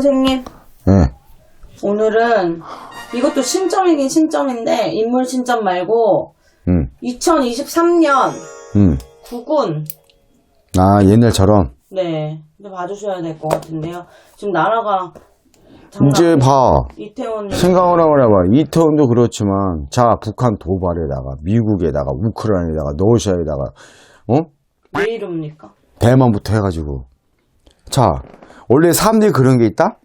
선생님, 예. 오늘은 이것도 신점이긴 신점인데 인물 신점 말고 음, 2023년 음. 국군 아, 옛날처럼. 네, 이제 봐주셔야 될 것 같은데요. 지금 나라가 장난 이제 봐. 이태원 생각을 한번 해봐. 이태원도 그렇지만, 자, 북한 도발에다가, 미국에다가, 우크라이나에다가, 러시아에다가, 어? 왜 이럽니까? 대만부터 해가지고. 자, 원래 사람들이 그런 게 있다?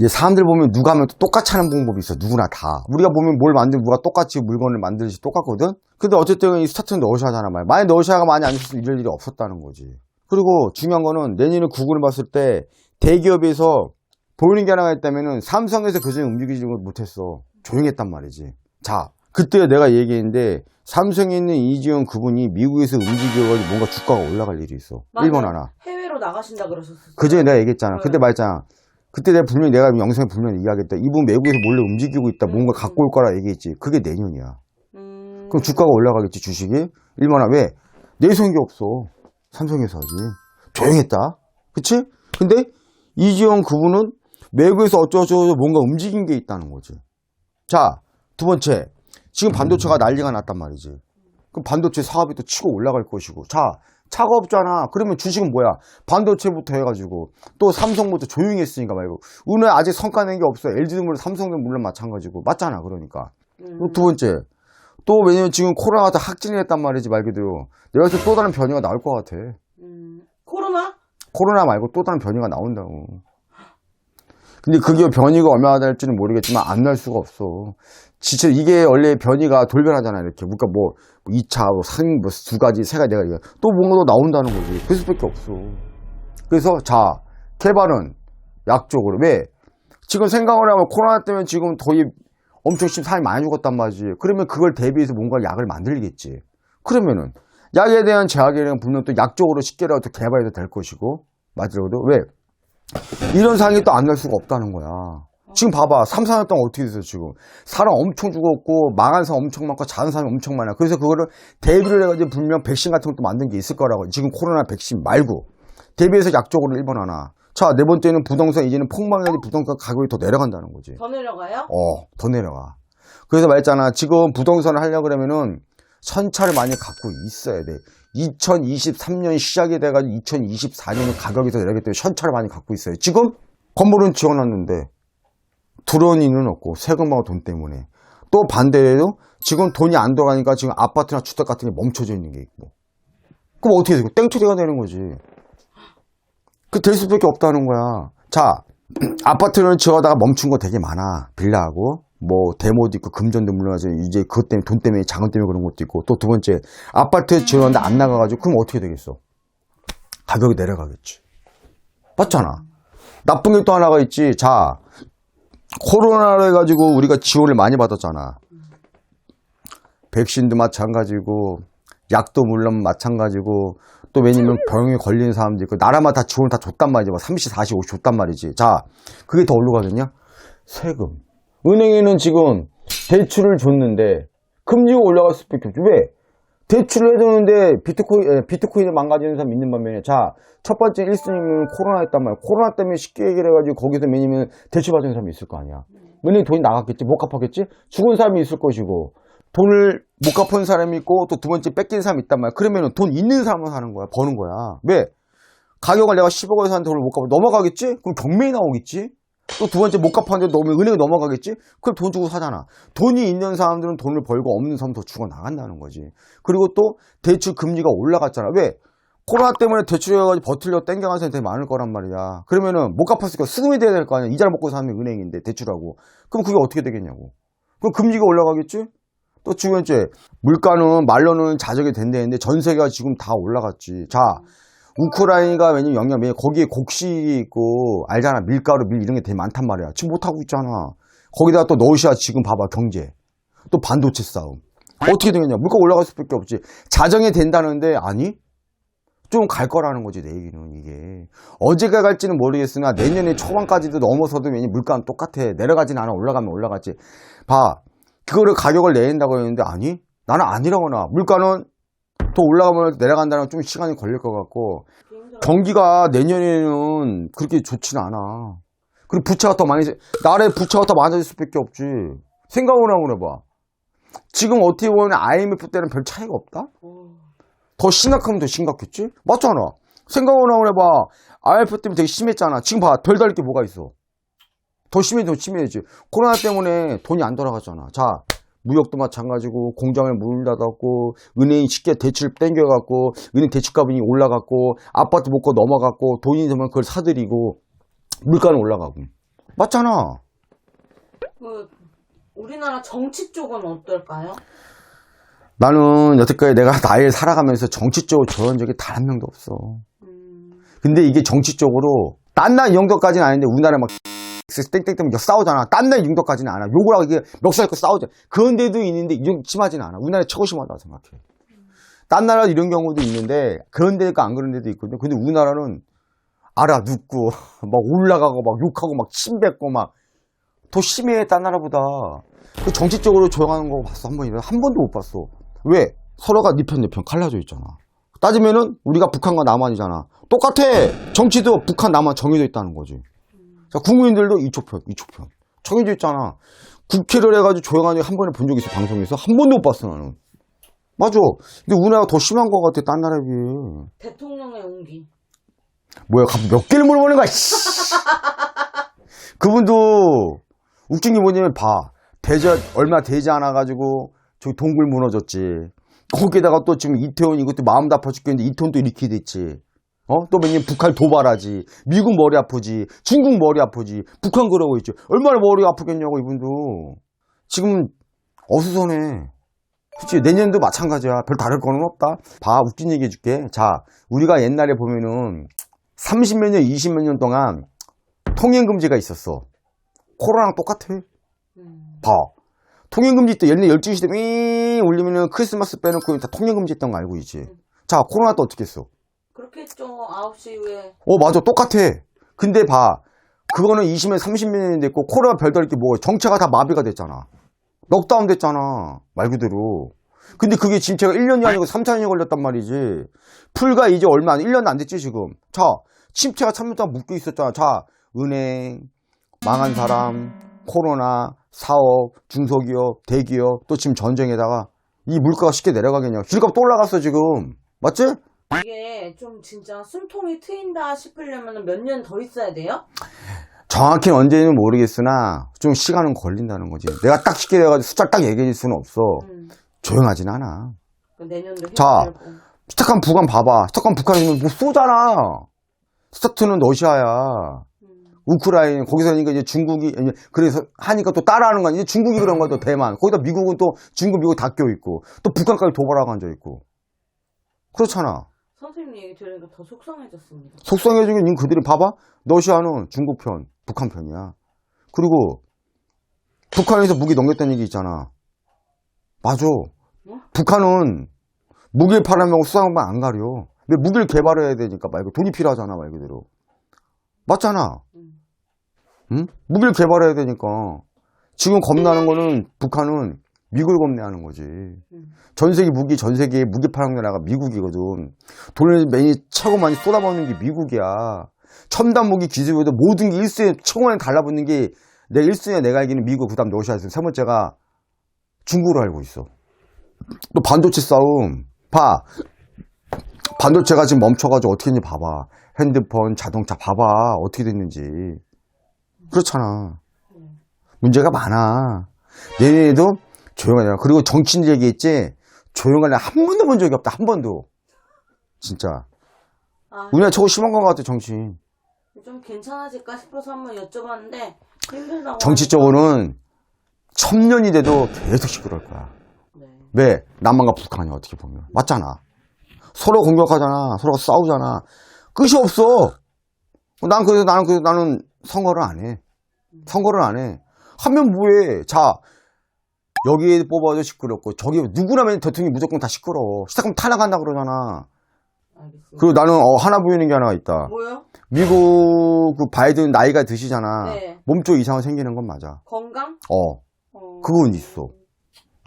이제 사람들 보면 누가 하면 또 똑같이 하는 방법이 있어. 누구나 다. 우리가 보면 뭘 만들면 누가 똑같이 물건을 만들듯이 똑같거든? 근데 어쨌든 이 스타트는 러시아잖아, 말이야. 만약 러시아가 많이 안 있었으면 이럴 일이 없었다는 거지. 그리고 중요한 거는 내년에 구글을 봤을 때 대기업에서 보이는 게 하나가 있다면은 삼성에서 그전에 움직이지 못했어. 조용했단 말이지. 자, 그때 내가 얘기했는데 삼성에 있는 이지영 그분이 미국에서 움직여가지고 뭔가 주가가 올라갈 일이 있어. 맞아요. 일본 하나. 해외 로 나가신다 그러셨어요. 그 전에 내가 얘기했잖아. 네. 그때 말했잖아. 그때 내가 분명히 내가 영상에 분명히 이야기했다. 이분 외국에서 몰래 움직이고 있다. 뭔가 음. 갖고 올 거라 얘기했지. 그게 내년이야. 음... 그럼 주가가 올라가겠지, 주식이. 일본아, 왜? 내성이 없어. 삼성에서 하지. 조용했다. 그치? 근데 이지영 그분은 외국에서 어쩌고저쩌고 뭔가 움직인 게 있다는 거지. 자, 두 번째. 지금 반도체가 난리가 났단 말이지. 그럼 반도체 사업이 또 치고 올라갈 것이고. 자, 차가 없잖아. 그러면 주식은 뭐야? 반도체부터 해가지고 또 삼성부터 조용히 했으니까 말고. 은혜 아직 성과 낸 게 없어. LG도 물론 삼성도 물론 마찬가지고. 맞잖아. 그러니까. 음. 두 번째. 또 왜냐면 지금 코로나가 다 확진이 했단 말이지 말 그대로. 내가 때또 다른 변이가 나올 것 같아. 음... 코로나? 코로나 말고 또 다른 변이가 나온다고. 근데 그게 변이가 얼마나 될지는 모르겠지만 안 날 수가 없어. 진짜 이게 원래 변이가 돌변하잖아 이렇게. 그러니까 뭐 2차, 뭐 3, 뭐두 가지, 세 가지 내가 얘기해. 또 뭔가 더 나온다는 거지. 그럴 수밖에 없어. 그래서 자, 개발은 약적으로. 왜? 지금 생각을 하면 코로나 때문에 지금 거의 엄청 심 사람이 많이 죽었단 말이지. 그러면 그걸 대비해서 뭔가 약을 만들겠지. 그러면은 약에 대한 제약에는 분명 또 약적으로 쉽게라도 개발해도 될 것이고 맞더라도 왜 이런 상황이 또 안 날 수가 없다는 거야. 지금 봐봐. 3, 4년 동안 어떻게 됐어, 지금. 사람 엄청 죽었고, 망한 사람 엄청 많고, 자는 사람이 엄청 많아. 그래서 그거를 대비를 해가지고 분명 백신 같은 것도 만든 게 있을 거라고. 지금 코로나 백신 말고. 대비해서 약적으로 1번 하나. 자, 네 번째는 부동산, 이제는 폭망해서 부동산 가격이 더 내려간다는 거지. 더 내려가요? 어, 더 내려가. 그래서 말했잖아. 지금 부동산을 하려고 그러면은 선차를 많이 갖고 있어야 돼. 2023년 시작이 돼가지고 2024년은 가격이 더 내려가기 때문에 선차를 많이 갖고 있어요. 지금 건물은 지어놨는데 들어오니는 없고 세금하고 돈 때문에 또 반대로 지금 돈이 안 들어가니까 지금 아파트나 주택 같은 게 멈춰져 있는 게 있고 그럼 어떻게 되고 땡처리가 되는 거지. 그 될 수밖에 없다는 거야. 자, 아파트는 지어다가 멈춘 거 되게 많아. 빌라하고 뭐 데모도 있고 금전도 물론하죠. 이제 그것 때문에 돈 때문에 자금 때문에 그런 것도 있고 또 두 번째 아파트 지어놨는데 안 나가가지고 그럼 어떻게 되겠어? 가격이 내려가겠지. 맞잖아. 나쁜 게 또 하나가 있지. 자, 코로나로 해가지고 우리가 지원을 많이 받았잖아. 백신도 마찬가지고 약도 물론 마찬가지고 또 왜냐면 병에 걸리는 사람도 있고 나라마다 다 지원을 다 줬단 말이지. 막 30, 40, 50 줬단 말이지. 자, 그게 더 올라가겠냐? 세금. 은행에는 지금 대출을 줬는데 금리가 올라갈 수밖에 없죠. 왜? 대출을 해주는데 비트코인, 에, 비트코인을 망가지는 사람 있는 반면에 자, 첫 번째 1순위는 코로나였단 말이야. 코로나 때문에 쉽게 얘기를 해가지고 거기서 왜냐면 대출 받은 사람이 있을 거 아니야. 은행 돈이 나갔겠지? 못 갚았겠지? 죽은 사람이 있을 것이고 돈을 못 갚은 사람이 있고 또 두 번째 뺏긴 사람이 있단 말이야. 그러면은 돈 있는 사람은 사는 거야. 버는 거야. 왜? 가격을 내가 10억에 사는 돈을 못 갚아. 넘어가겠지? 그럼 경매에 나오겠지? 또 두 번째 못 갚았는데 너무 은행에 넘어가겠지? 그럼 돈 주고 사잖아. 돈이 있는 사람들은 돈을 벌고 없는 사람은 더 죽어 나간다는 거지. 그리고 또 대출 금리가 올라갔잖아. 왜? 코로나 때문에 대출해가지고 버틸려 땡겨간 사람이 되게 많을 거란 말이야. 그러면은 못 갚았으니까 수금이 돼야 될 거 아니야. 이자를 먹고 사는 은행인데 대출하고. 그럼 그게 어떻게 되겠냐고. 그럼 금리가 올라가겠지? 또 두 번째, 물가는 말로는 자적이 된다는데 전 세계가 지금 다 올라갔지. 자, 우크라이나가 왜냐면 왜냐면 거기에 곡식이 있고, 알잖아. 밀가루, 밀 이런 게 되게 많단 말이야. 지금 못하고 있잖아. 거기다가 또 러시아 지금 봐봐, 경제. 또 반도체 싸움. 어떻게 되겠냐. 물가 올라갈 수밖에 없지. 자정이 된다는데, 아니? 좀 갈 거라는 거지, 내 얘기는, 이게. 어제가 갈지는 모르겠으나, 내년에 초반까지도 넘어서도 왜냐면 물가는 똑같아. 내려가진 않아. 올라가면 올라갔지. 봐. 그거를 가격을 내린다고 했는데, 아니? 나는 아니라거나. 물가는 더 올라가면 내려간다는 건 좀 시간이 걸릴 것 같고, 경기가 내년에는 그렇게 좋진 않아. 그리고 부채가 더 많이, 생- 나라에 부채가 더 많아질 수밖에 없지. 생각을 한번 해봐. 지금 어떻게 보면 IMF 때는 별 차이가 없다? 어, 더 심각하면 더 심각했지? 맞잖아. 생각을 한번 해봐. IMF 때문에 되게 심했잖아. 지금 봐. 별 다를 게 뭐가 있어? 더 심해, 더 심해지. 코로나 때문에 돈이 안 돌아갔잖아. 자, 무역도 마찬가지고, 공장을 문 닫았고, 은행이 쉽게 대출 땡겨갖고, 은행 대출값이 올라갔고, 아파트 못거 넘어갔고, 돈이 있으면 그걸 사들이고, 물가는 올라가고. 맞잖아. 그 우리나라 정치 쪽은 어떨까요? 나는 여태까지 내가 나이를 살아가면서 정치적으로 저런 적이 단 한 명도 없어. 음, 근데 이게 정치적으로 딴 나라 이 정도까지는 아닌데 우리나라 막 땡땡땡 싸우잖아. 딴 나라 이 정도까지는 않아. 욕을 하고 이게 멱살 고 싸우잖아. 그런 데도 있는데 이 정도 심하지는 않아. 우리나라 최고 심하다고 생각해. 딴 나라 이런 경우도 있는데 그런 데가 안 그런 데도 있거든. 근데 우리나라는 알아 눕고 막 올라가고 막 욕하고 막 침뱉고 막 더 심해 딴 나라보다. 그 정치적으로 조용하는 거 봤어 한 번이라 한 번도 못 봤어. 왜? 서로가 네편내편 갈라져 있잖아. 따지면은 우리가 북한과 남한이잖아. 똑같아. 정치도 북한 남한 정해져 있다는 거지. 자, 국민들도 이쪽 편, 이쪽 편. 정해져 있잖아. 국회를 해가지고 조용한 적한 번에 본 적 있어, 방송에서. 한 번도 못 봤어, 나는. 맞아. 근데 우리나라가 더 심한 것 같아, 딴 나라에 비해. 대통령의 온기. 뭐야, 갑자기 몇 개를 물어보는 거야, 씨. 그분도 웃긴 게 뭐냐면, 봐. 대저, 얼마 되지 않아가지고, 저기 동굴 무너졌지. 거기다가 또 지금 이태원 이것도 마음 아파 죽겠는데 이태원도 이렇게 됐지. 어? 또 맨날 북한 도발하지. 미국 머리 아프지. 중국 머리 아프지. 북한 그러고 있지. 얼마나 머리 아프겠냐고, 이분도. 지금 어수선해. 그치 내년도 마찬가지야. 별 다를 거는 없다. 봐, 웃긴 얘기 해줄게. 자, 우리가 옛날에 보면은 30몇 년, 20몇 년 동안 통행금지가 있었어. 코로나랑 똑같아. 음, 봐. 통행금지 때 옛날 12시 때 울리면은 크리스마스 빼놓고 다 통행금지 했던 거 알고 있지. 자, 코로나 때 어떻게 했어? 그렇겠죠. 9시 이후에. 어, 맞아. 똑같아. 근데 봐. 그거는 20년, 30몇 년이 됐고, 코로나 별다를 게 뭐가, 정체가 다 마비가 됐잖아. 넉다운 됐잖아. 말 그대로. 근데 그게 침체가 1년이 아니고 3, 4년이 걸렸단 말이지. 풀가 이제 얼마 안, 1년 안 됐지, 지금. 자, 침체가 3년 동안 묶여 있었잖아. 자, 은행, 망한 사람, 코로나, 사업, 중소기업, 대기업, 또 지금 전쟁에다가 이 물가가 쉽게 내려가겠냐. 기름값 또 올라갔어, 지금. 맞지? 이게 좀 진짜 숨통이 트인다 싶으려면 몇 년 더 있어야 돼요? 정확히 언제는 모르겠으나 좀 시간은 걸린다는 거지. 내가 딱 쉽게 돼가지고 숫자 딱 얘기해 줄 수는 없어. 음, 조용하진 않아. 그 내년도 자. 스탁한 북한 봐봐. 스탁한 북한이면 뭐 쏘잖아. 스타트는 러시아야. 음, 우크라이나 거기서 니까 이제 중국이 그래서 하니까 또 따라하는 거 아니야? 중국이 그런 거야 또 대만. 거기다 미국은 또 중국 미국 다 껴 있고 또 북한까지 도발하고 앉아 있고. 그렇잖아. 선생님 얘기 들으니까 더 속상해졌습니다. 속상해지긴 님 그들이 봐봐. 러시아는 중국 편, 북한 편이야. 그리고 북한에서 무기 넘겼다는 얘기 있잖아. 맞아. 북한은 무기를 팔아먹고 수상만 안 가려. 근데 무기를 개발해야 되니까 말고 돈이 필요하잖아 말 그대로. 맞잖아. 음. 응? 무기를 개발해야 되니까. 지금 겁나는 거는 북한은 미국을 겁내하는 거지. 음. 전 세계 무기, 전 세계 무기 파는 나라가 미국이거든. 돈을 많이 최고 많이 쏟아붓는 게 미국이야. 첨단 무기 기술에도 모든 게 1순위에 최고만에 달라붙는 게내 1순위에 내가 알기는 미국, 그 다음 러시아에서 세 번째가 중국으로 알고 있어. 또 반도체 싸움. 봐. 반도체가 지금 멈춰가지고 어떻게 했는지 봐봐. 핸드폰, 자동차 봐봐. 어떻게 됐는지. 그렇잖아. 문제가 많아. 내년에도 조용하냐. 그리고 정치인 얘기했지. 조용하냐. 한 번도 본 적이 없다. 한 번도. 진짜. 아, 우리나라 최고 심한 것 같아, 정치인. 좀 괜찮아질까 싶어서 한번 여쭤봤는데 힘들다고. 정치적으로는 천년이 돼도 계속 시끄러울 거야. 네. 왜? 남한과 북한이 어떻게 보면. 맞잖아. 서로 공격하잖아. 서로 싸우잖아. 끝이 없어. 난 그래서 나는 그래서 나는 선거를 안 해. 선거를 안 해. 하면 뭐해. 자, 여기에 뽑아도 시끄럽고, 저기 누구나 맨 대통령이 무조건 다 시끄러워. 시작하면 탄핵한다 그러잖아. 알겠습니다. 그리고 나는 어, 하나 보이는 게 하나가 있다. 뭐요? 미국 그 바이든 나이가 드시잖아. 네. 몸쪽 이상이 생기는 건 맞아. 건강? 어, 어... 그건 있어.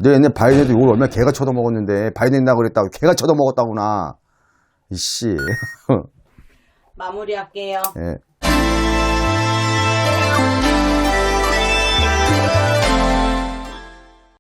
내 옛날 바이든도 욕을 얼마나 개가 쳐도먹었는데 바이든 나 그랬다고 개가 쳐도먹었다구나. 이씨. 마무리할게요. 예.